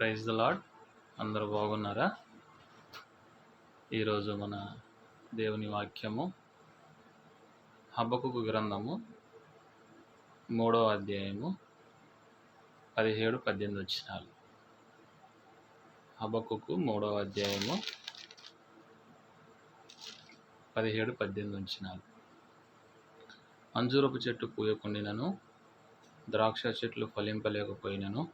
Praise the lord అందరూ బాగున్నారా? ఈరోజు మన దేవుని వాక్యము హబ్బకుకు గ్రంథము మూడవ అధ్యాయము పదిహేడు పద్దెనిమిది వచ్చినాలు. హబకుకు మూడవ అధ్యాయము పదిహేడు పద్దెనిమిది వచ్చినాలు. అంజూరపు చెట్టు పూయకుండినను ద్రాక్ష చెట్లు ఫలింపలేకపోయినను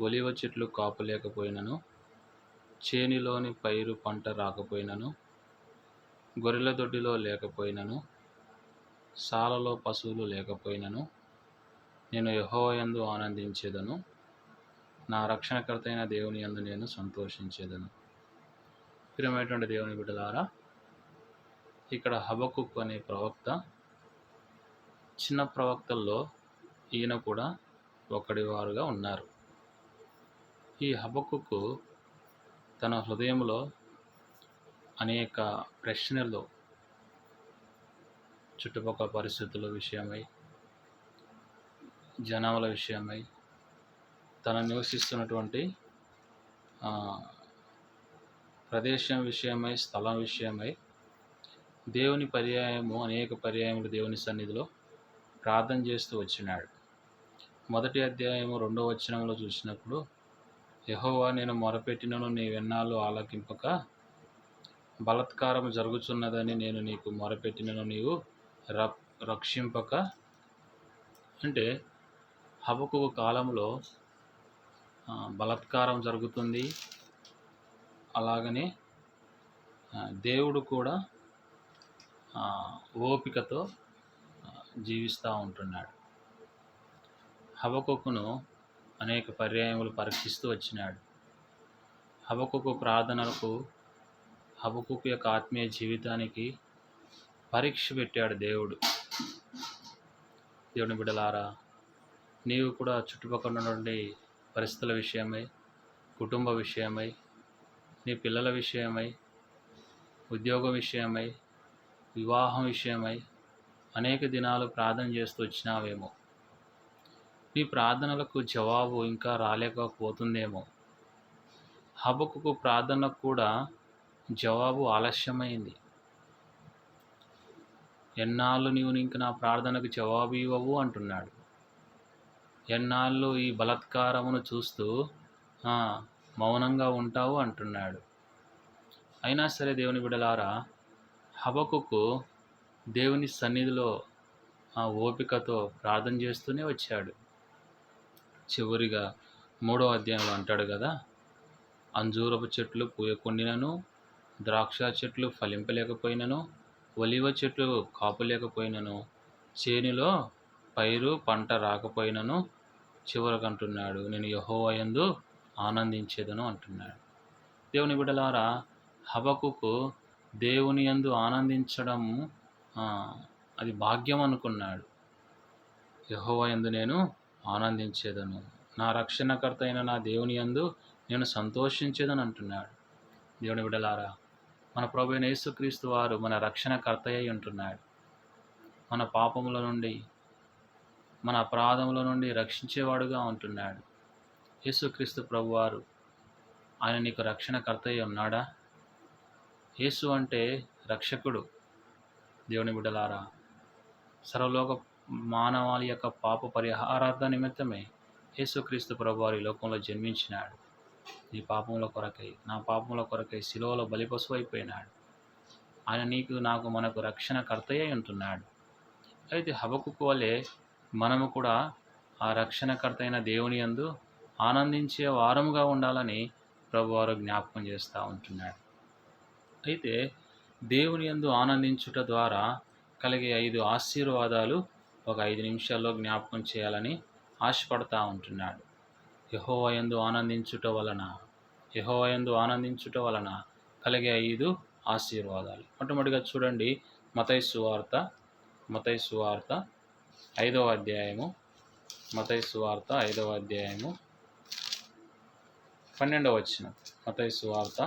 ఒలివ చెట్లు కాపులేకపోయినను చేనిలోని పైరు పంట రాకపోయినను గొర్రెల దొడ్డిలో లేకపోయినను సాలలో పశువులు లేకపోయినను నేను యహోయందు ఆనందించేదను నా రక్షణకర్త అయిన దేవుని యందు నేను సంతోషించేదను. ప్రియమైనటువంటి దేవుని బిడ్డలారా ఇక్కడ హబకుక్ అనే ప్రవక్త చిన్న ప్రవక్తల్లో ఈయన కూడా ఒకడి వారుగా ఉన్నారు. ఈ హబకుకు తన హృదయంలో అనేక ప్రశ్నలు చుట్టుపక్కల పరిస్థితుల విషయమై జనాల విషయమై తన నివసిస్తున్నటువంటి ప్రదేశం విషయమై స్థలం విషయమై దేవుని పర్యాయము అనేక పర్యాయములు దేవుని సన్నిధిలో ప్రార్థన చేస్తూ వచ్చినాడు. మొదటి అధ్యాయము రెండో వచనంలో చూసినప్పుడు యహోవా నేను మొరపెట్టినను నీ విన్నాళ్ళు ఆలకింపక బలత్కారం జరుగుతున్నదని నేను నీకు మొరపెట్టినను నీవు ర రక్షింపక. అంటే హబకు కాలంలో బలత్కారం జరుగుతుంది. అలాగనే దేవుడు కూడా ఓపికతో జీవిస్తూ ఉంటున్నాడు. హబకును అనేక పర్యాయములు పరీక్షిస్తూ వచ్చినాడు. హబకుకు ప్రార్థనలకు హబకుకు యొక్క ఆత్మీయ జీవితానికి పరీక్ష పెట్టాడు దేవుడు. దేవుని బిడ్డలారా నీవు కూడా చుట్టుపక్కల ఉన్నటువంటి పరిస్థితుల విషయమై కుటుంబ విషయమై నీ పిల్లల విషయమై ఉద్యోగం విషయమై వివాహం విషయమై అనేక దినాలు ప్రార్థన చేస్తూ వచ్చినావేమో. మీ ప్రార్థనలకు జవాబు ఇంకా రాలేకపోతుందేమో. హబకుకు ప్రార్థనకు కూడా జవాబు ఆలస్యమైంది. ఎన్నాళ్ళు నీవు ఇంక నా ప్రార్థనకు జవాబు ఇవ్వవు అంటున్నాడు. ఎన్నాళ్ళు ఈ బలత్కారమును చూస్తూ మౌనంగా ఉంటావు అంటున్నాడు. అయినా సరే దేవుని బిడలారా హబకుకు దేవుని సన్నిధిలో ఆ ఓపికతో ప్రార్థన చేస్తూనే వచ్చాడు. చివరిగా మూడో అధ్యాయంలో అంటాడు కదా అంజూరపు చెట్లు పూయకుండినను ద్రాక్ష చెట్లు ఫలింపలేకపోయినను ఒలివ చెట్లు కాపులేకపోయినను చేనులో పైరు పంట రాకపోయినను చివరకంటున్నాడు. నేను యహోవయందు ఆనందించేదను అంటున్నాడు. దేవుని బిడ్డలారా హబకుకు దేవుని యందు ఆనందించడం అది భాగ్యం అనుకున్నాడు. యహోవా యందు నేను ఆనందించేదను. నా రక్షణకర్త అయిన నా దేవుని యందు నేను సంతోషించేదని అంటున్నాడు. దేవుని విడలారా మన ప్రభు యేసుక్రీస్తు వారు మన రక్షణకర్త అయి ఉంటున్నాడు. మన పాపముల నుండి మన అపరాధముల నుండి రక్షించేవాడుగా ఉంటున్నాడు. యేసుక్రీస్తు ప్రభువారు ఆయన నీకు రక్షణకర్త అయి ఉన్నాడా? యేసు అంటే రక్షకుడు. దేవుని బిడ్డలారా సర్వలోక మానవాళి యొక్క పాప పరిహారార్థ నిమిత్తమే యేసుక్రీస్తు ప్రభు వారి లోకంలో జన్మించినాడు. నీ పాపముల కొరకై నా పాపముల కొరకై శిలువలో బలిపశువు అయిపోయినాడు ఆయన నీకు నాకు మనకు రక్షణ కర్తయ్య ఉంటున్నాడు. అయితే హబకుకు వలె మనము కూడా ఆ రక్షణకర్త అయిన దేవుని యందు ఆనందించే వారముగా ఉండాలని ప్రభువారు జ్ఞాపకం చేస్తూ ఉంటున్నాడు. అయితే దేవుని యందు ఆనందించుట ద్వారా కలిగే ఐదు ఆశీర్వాదాలు ఒక ఐదు నిమిషాల్లో జ్ఞాపకం చేయాలని ఆశపడతా ఉంటున్నాడు. యహోవయందు ఆనందించుట వలన యహోవయందు ఆనందించుట వలన కలిగే ఐదు ఆశీర్వాదాలు. మొట్టమొదటిగా చూడండి మతై సువార్త మతై సువార్త ఐదవ అధ్యాయము మతై సువార్త ఐదవ అధ్యాయము పన్నెండవ వచ్చిన మతై సువార్త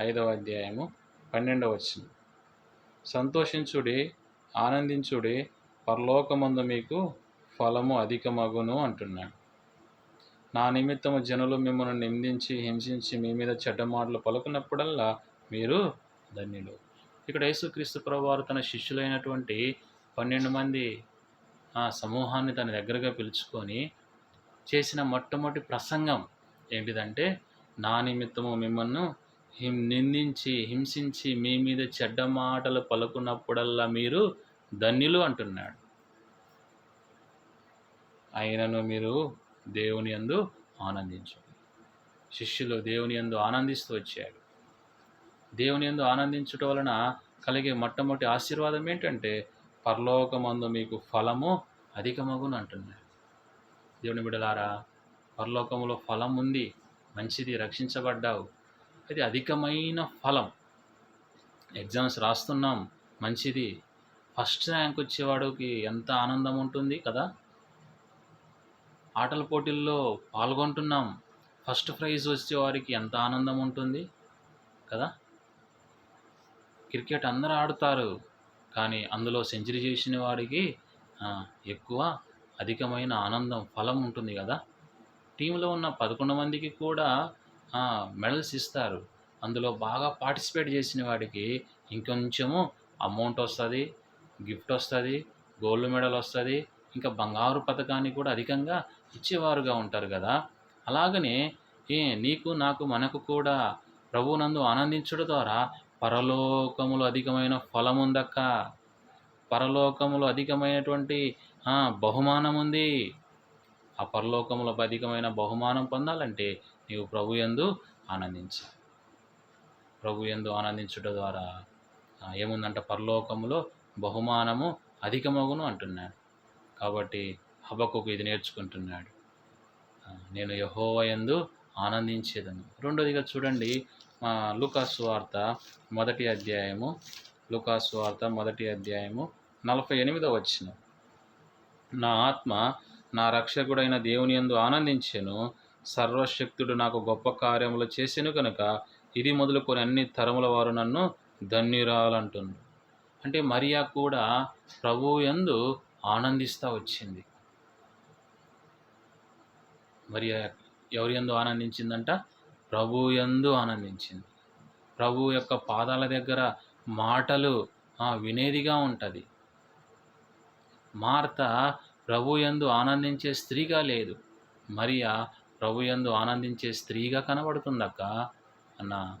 ఐదవ అధ్యాయము పన్నెండవ వచ్చిన సంతోషించుడి ఆనందించుడి పరలోకమందు మీకు ఫలము అధికమగును అంటున్నాడు. నా నిమిత్తము జనులు మిమ్మల్ని నిందించి హింసించి మీ మీద చెడ్డ మాటలు పలుకున్నప్పుడల్లా మీరు ధన్యులు. ఇక్కడ యేసుక్రీస్తు ప్రభువారు తన శిష్యులైనటువంటి పన్నెండు మంది ఆ సమూహాన్ని తన దగ్గరగా పిలుచుకొని చేసిన మొట్టమొదటి ప్రసంగం ఏంటిదంటే నా నిమిత్తము మిమ్మల్ని హిం నిందించి హింసించి మీ మీద చెడ్డ మాటలు పలుకున్నప్పుడల్లా మీరు ధన్యులు అంటున్నాడు. ఆయనను మీరు దేవుని యందు ఆనందించు. శిష్యులు దేవుని యందు ఆనందిస్తూ వచ్చాడు దేవుని యందు ఆనందించుట వలన కలిగే మొట్టమొదటి ఆశీర్వాదం ఏంటంటే పరలోకమందు మీకు ఫలము అధికమగును అంటున్నాడు దేవుని బిడలారా పరలోకంలో ఫలం ఉంది మంచిది రక్షించబడ్డావు. అది అధికమైన ఫలం. ఎగ్జామ్స్ రాస్తున్నాం మంచిది ఫస్ట్ ర్యాంక్ వచ్చేవాడికి ఎంత ఆనందం ఉంటుంది కదా. ఆటల పోటీల్లో పాల్గొంటున్నాం. ఫస్ట్ ప్రైజ్ వచ్చేవారికి ఎంత ఆనందం ఉంటుంది కదా. క్రికెట్ అందరూ ఆడుతారు కానీ అందులో సెంచరీ చేసిన వాడికి ఎక్కువ అధికమైన ఆనందం ఫలం ఉంటుంది కదా. టీంలో ఉన్న పదకొండు మందికి కూడా మెడల్స్ ఇస్తారు. అందులో బాగా పార్టిసిపేట్ చేసిన వాడికి ఇంకొంచెము అమౌంట్ వస్తుంది. గిఫ్ట్ వస్తుంది గోల్డ్ మెడల్ వస్తుంది ఇంకా బంగారు పథకాన్ని కూడా అధికంగా ఇచ్చేవారుగా ఉంటారు కదా. అలాగనే ఏ నీకు నాకు మనకు కూడా ప్రభువునందు ఆనందించడం ద్వారా పరలోకములు అధికమైన ఫలం ఉందక్క పరలోకములు అధికమైనటువంటి బహుమానం ఉంది ఆ పరలోకముల అధికమైన బహుమానం పొందాలంటే నీవు ప్రభు యందు ఆనందించాలి ప్రభు యందు ఆనందించుట ద్వారా ఆ, ఏముందంట పరలోకములో బహుమానము అధికమగును అంటున్నాడు. కాబట్టి హబకుకు ఇది నేర్చుకుంటున్నాడు. నేను యహోవయందు ఆనందించేదను. రెండోదిగా చూడండి ఆ, వార్త మొదటి అధ్యాయము లుకాసు వార్త మొదటి అధ్యాయము నలభై ఎనిమిదో వచ్చిన నా ఆత్మ నా రక్షకుడైన దేవుని యందు ఆనందించెను. సర్వశక్తుడు నాకు గొప్ప కార్యములు చేసెను కనుక ఇది మొదలుకొని అన్ని తరముల వారు నన్ను ధన్యురాలంటుంది అంటే మరియా కూడా ప్రభువు యందు ఆనందిస్తూ వచ్చింది. మరియా ఎవరి ఎందు ఆనందించిందంట? ప్రభు యందు ఆనందించింది. ప్రభు యొక్క పాదాల దగ్గర మాటలు వినేదిగా ఉంటుంది. మార్త ప్రభు ఎందు ఆనందించే స్త్రీగా లేదు. మరియా ప్రభు ఎందు ఆనందించే స్త్రీగా కనబడుతుందక్క? అన్న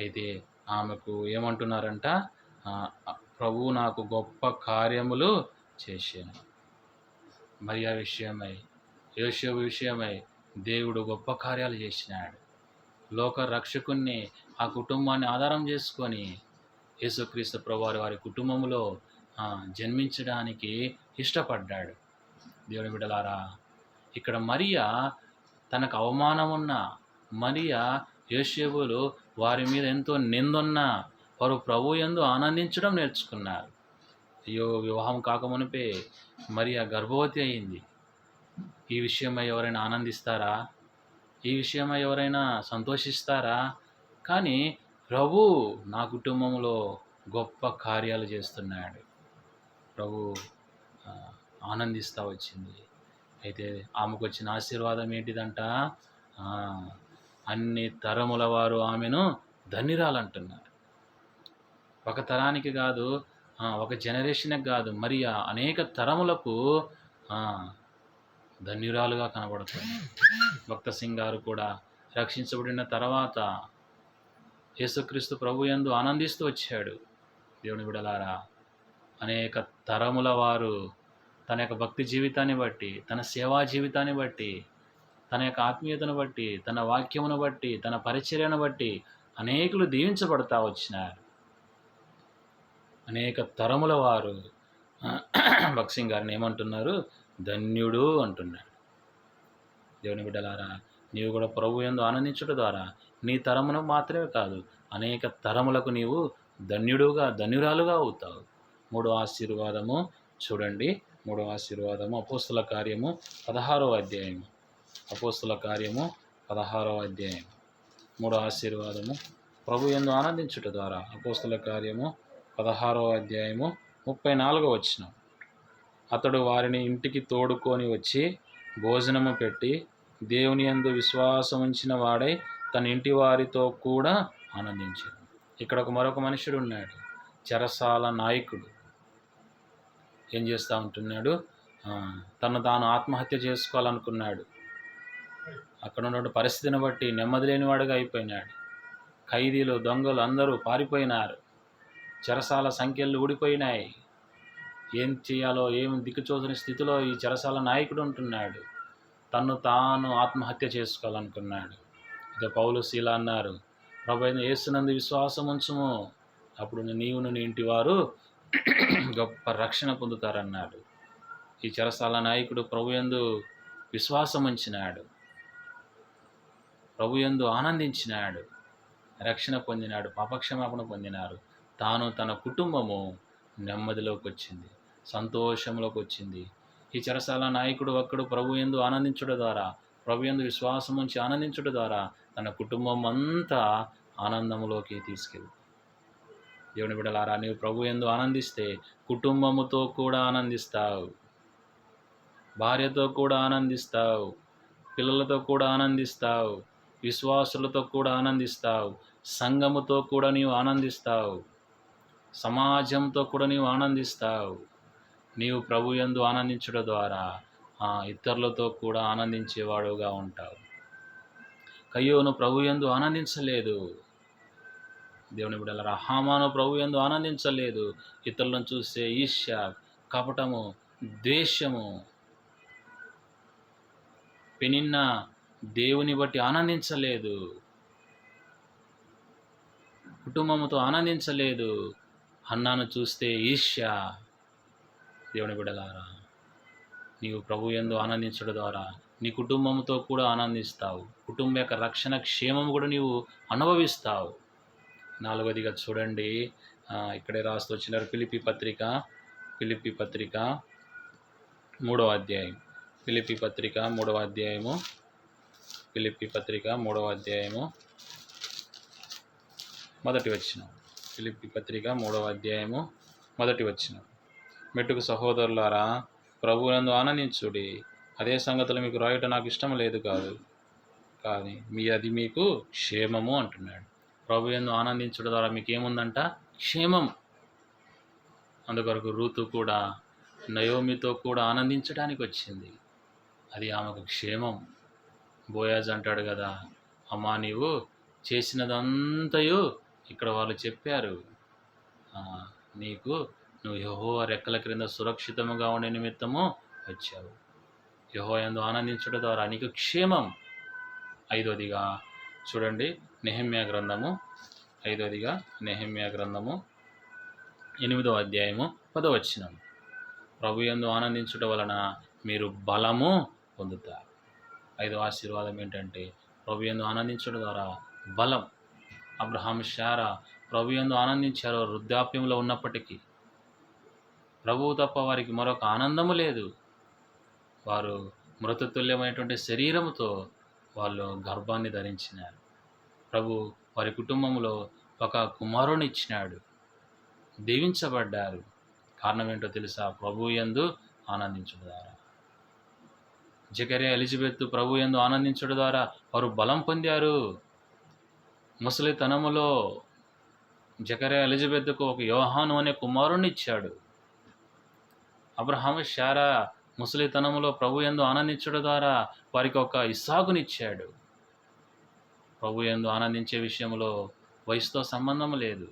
అయితే ఆమెకు ఏమంటున్నారంట? ప్రభువు ప్రభు నాకు గొప్ప కార్యములు చేశాను. మరియా విషయమై యోషేపు విషయమై దేవుడు గొప్ప కార్యాలు చేసినాడు. లోక రక్షకుణ్ణి ఆ కుటుంబాన్ని ఆధారం చేసుకొని యేసుక్రీస్తు ప్రభువారి వారి కుటుంబంలో జన్మించడానికి ఇష్టపడ్డాడు. దేవుని బిడ్డలారా ఇక్కడ మరియా తనకు అవమానం ఉన్న మరియా యోషేబులు వారి మీద ఎంతో నిందున్న వారు ప్రభు ఎందు ఆనందించడం నేర్చుకున్నారు. అయ్యో వివాహం కాకమునిపే మరియా గర్భవతి అయింది. ఈ విషయమై ఎవరైనా ఆనందిస్తారా? ఈ విషయమై ఎవరైనా సంతోషిస్తారా? కానీ ప్రభు నా కుటుంబంలో గొప్ప కార్యాలు చేస్తున్నాడు. ప్రభు ఆనందిస్తా ఆనందిస్తూ వచ్చింది. అయితే ఆమెకు వచ్చిన ఆశీర్వాదం ఏంటిదంట? అన్ని తరముల వారు ఆమెను ధన్యురాలంటున్నారు. ఒక తరానికి కాదు ఒక జనరేషన్కి కాదు మరి అనేక తరములకు ధన్యురాలుగా కనబడుతుంది భక్త సింగ్ గారు కూడా రక్షించబడిన తర్వాత యేసుక్రీస్తు ప్రభు ఎందు ఆనందిస్తూ వచ్చాడు. దేవుని విడలారా అనేక తరముల వారు తన యొక్క భక్తి జీవితాన్ని బట్టి తన సేవా జీవితాన్ని బట్టి తన యొక్క ఆత్మీయతను బట్టి తన వాక్యమును బట్టి తన పరిచర్యను బట్టి అనేకులు దీవించబడతా వచ్చినారు. అనేక తరముల వారు భక్సింగ్ గారిని ఏమంటున్నారు? ధన్యుడు అంటున్నాడు. దేవుని బిడ్డలారా నీవు కూడా ప్రభు ఎందు ఆనందించుట ద్వారా నీ తరమును మాత్రమే కాదు అనేక తరములకు నీవు ధన్యుడుగా ధన్యురాలుగా అవుతావు. మూడో ఆశీర్వాదము చూడండి. మూడో ఆశీర్వాదము అపోస్తుల కార్యము పదహారో అధ్యాయము. అపోస్తుల కార్యము పదహారో అధ్యాయం మూడో ఆశీర్వాదము ప్రభు ఎందు ఆనందించుట ద్వారా అపోస్తుల కార్యము పదహారో అధ్యాయము ముప్పై నాలుగో వచ్చిన అతడు వారిని ఇంటికి తోడుకొని వచ్చి భోజనము పెట్టి దేవుని యందు విశ్వాసం ఉంచిన వాడై తన ఇంటి వారితో కూడా ఆనందించాడు. ఇక్కడ ఒక మరొక మనుషుడు ఉన్నాడు చెరసాల నాయకుడు. ఏం చేస్తూ ఉంటున్నాడు? తను తాను ఆత్మహత్య చేసుకోవాలనుకున్నాడు. అక్కడ ఉన్న పరిస్థితిని బట్టి నెమ్మది లేనివాడుగా అయిపోయినాడు. ఖైదీలు దొంగలు అందరూ పారిపోయినారు. చెరసాల సంఖ్యలు ఊడిపోయినాయి. ఏం చేయాలో ఏం దిక్కుచోదని స్థితిలో ఈ చెరసాల నాయకుడు ఉంటున్నాడు. తను తాను ఆత్మహత్య చేసుకోవాలనుకున్నాడు. ఇక పౌలు శీల అన్నారు ప్రభు ఏసునందు విశ్వాసం ఉంచుము. అప్పుడు నీవును నీ ఇంటి వారు గొప్ప రక్షణ పొందుతారన్నాడు. ఈ చెరసాల నాయకుడు ప్రభు ఎందు విశ్వాసం ఉంచినాడు. ప్రభు ఎందు ఆనందించినాడు. రక్షణ పొందినాడు. పాపక్షమాపణ పొందినారు. తాను తన కుటుంబము నెమ్మదిలోకి వచ్చింది సంతోషంలోకి వచ్చింది ఈ చెరసాల నాయకుడు ఒక్కడు ప్రభు ఎందు ఆనందించుట ద్వారా ప్రభు ఎందు విశ్వాసం ఉంచి ఆనందించుట ద్వారా తన కుటుంబం అంతా ఆనందంలోకి తీసుకెళ్ళి. దేవుని బిడలారా నీవు ప్రభు ఎందు ఆనందిస్తే కుటుంబముతో కూడా ఆనందిస్తావు. భార్యతో కూడా ఆనందిస్తావు. పిల్లలతో కూడా ఆనందిస్తావు. విశ్వాసులతో కూడా ఆనందిస్తావు. సంఘముతో కూడా నీవు ఆనందిస్తావు. సమాజంతో కూడా నీవు ఆనందిస్తావు. నీవు ప్రభు ఎందు ఆనందించడం ద్వారా ఇతరులతో కూడా ఆనందించేవాడుగా ఉంటావు. కయ్యోను ప్రభు ఎందు ఆనందించలేదు. దేవుని బిడ్డల హామాను ప్రభు ఎందు ఆనందించలేదు. ఇతరులను చూస్తే ఈర్ష్య కపటము ద్వేషము పెనిన్న దేవుని బట్టి ఆనందించలేదు. కుటుంబంతో ఆనందించలేదు. అన్నాను చూస్తే ఈర్ష్య దేవుని బిడలారా నీవు ప్రభు ఎందు ఆనందించడం ద్వారా నీ కుటుంబంతో కూడా ఆనందిస్తావు. కుటుంబం యొక్క రక్షణ క్షేమం కూడా నీవు అనుభవిస్తావు. నాలుగవదిగా చూడండి ఇక్కడే రాస్తూ వచ్చినారు పిలిపి పత్రిక పిలిపి పత్రిక మూడవ అధ్యాయం. పిలిపి పత్రిక మూడవ అధ్యాయము పిలిపి పత్రిక మూడవ అధ్యాయము మొదటి వచ్చినాం ఫిలిప్పి పత్రిక మూడవ అధ్యాయము మొదటి వచ్చిన మెట్టుకు సహోదరులారా ప్రభువునందు ఆనందించుడి. అదే సంగతులు మీకు రాయటం నాకు ఇష్టం లేదు కాదు. కానీ మీ అది మీకు క్షేమము అంటున్నాడు. ప్రభు ఎందు ఆనందించడం ద్వారా మీకు ఏముందంట క్షేమం అందుకొరకు రూతు కూడా నయోమితో కూడా ఆనందించడానికి వచ్చింది. అది ఆమెకు క్షేమం. బోయాజ్ అంటాడు కదా అమ్మా నీవు చేసినదంతయు ఇక్కడ వాళ్ళు చెప్పారు నీకు నువ్వు యహో రెక్కల క్రింద సురక్షితముగా ఉండే నిమిత్తము వచ్చావు. యహో ఎందు ఆనందించడం ద్వారా నీకు క్షేమం. ఐదోదిగా చూడండి నెహమ్యా గ్రంథము. ఐదోదిగా నెహమ్యా గ్రంథము. ఎనిమిదో అధ్యాయము పదవచనం. ప్రభు యందు ఆనందించుట వలన మీరు బలము పొందుతారు. ఐదో ఆశీర్వాదం ఏంటంటే ప్రభు యందు ఆనందించడం ద్వారా బలం అబ్రహాం శారా ప్రభు ఎందు ఆనందించారు. వృద్ధాప్యంలో ఉన్నప్పటికీ ప్రభువు తప్ప వారికి మరొక ఆనందము లేదు. వారు మృతతుల్యమైనటువంటి శరీరముతో వాళ్ళు గర్భాన్ని ధరించినారు. ప్రభు వారి కుటుంబంలో ఒక కుమారుని ఇచ్చినాడు. దీవించబడ్డారు. కారణం ఏంటో తెలుసా? ప్రభు ఎందు ఆనందించడం ద్వారా జకరే ఎలిజబెత్ ప్రభు ఎందు ఆనందించడం ద్వారా వారు బలం పొందారు. ముసలితనములో జకరే ఎలిజబెత్కు ఒక యోహాను అనే కుమారుణ్ణి ఇచ్చాడు. అబ్రహాము శారా ముసలితనములో ప్రభు ఎందు ఆనందించడం ద్వారా వారికి ఒక ఇస్సాగునిచ్చాడు ప్రభు ఎందు ఆనందించే విషయంలో వయసుతో సంబంధం లేదు.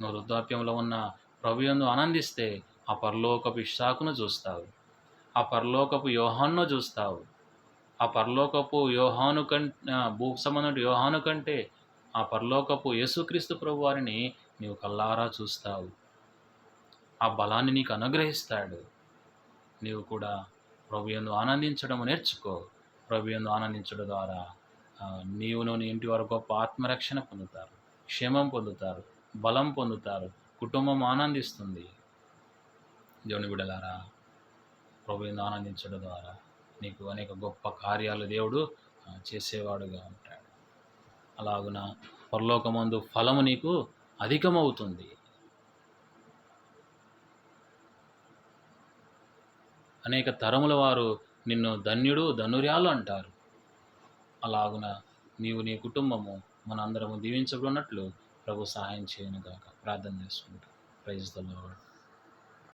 నువ్వు వృద్ధాప్యంలో ఉన్న ప్రభు ఎందు ఆనందిస్తే ఆ పరలోకపు ఇస్సాకును చూస్తావు. ఆ పరలోకపు యోహాన్ను చూస్తావు. ఆ పరలోకపు యోహాను కంటే భూ సంబంధం యోహాను కంటే ఆ పరలోకపు యేసుక్రీస్తు ప్రభు వారిని నీవు కల్లారా చూస్తావు. ఆ బలాన్ని నీకు అనుగ్రహిస్తాడు. నీవు కూడా ప్రభు ఎందు ఆనందించడం నేర్చుకో. ప్రభు ఎందు ఆనందించడం ద్వారా నీవును నీ ఇంటి వారు గొప్ప ఆత్మరక్షణ పొందుతారు. క్షేమం పొందుతారు. బలం పొందుతారు. కుటుంబం ఆనందిస్తుంది. దేవుని బిడలారా ప్రభు ఎందు ఆనందించడం ద్వారా నీకు అనేక గొప్ప కార్యాలు దేవుడు చేసేవాడుగా ఉంటాడు. అలాగున పరలోకమందు ఫలము నీకు అధికమవుతుంది. అనేక తరముల వారు నిన్ను ధన్యుడు ధనుర్యాలు అంటారు. అలాగున నీవు నీ కుటుంబము మనందరము దీవించబడినట్లు ప్రభు సహాయం చేయను గాక ప్రార్థన చేసుకుంటాం. Praise the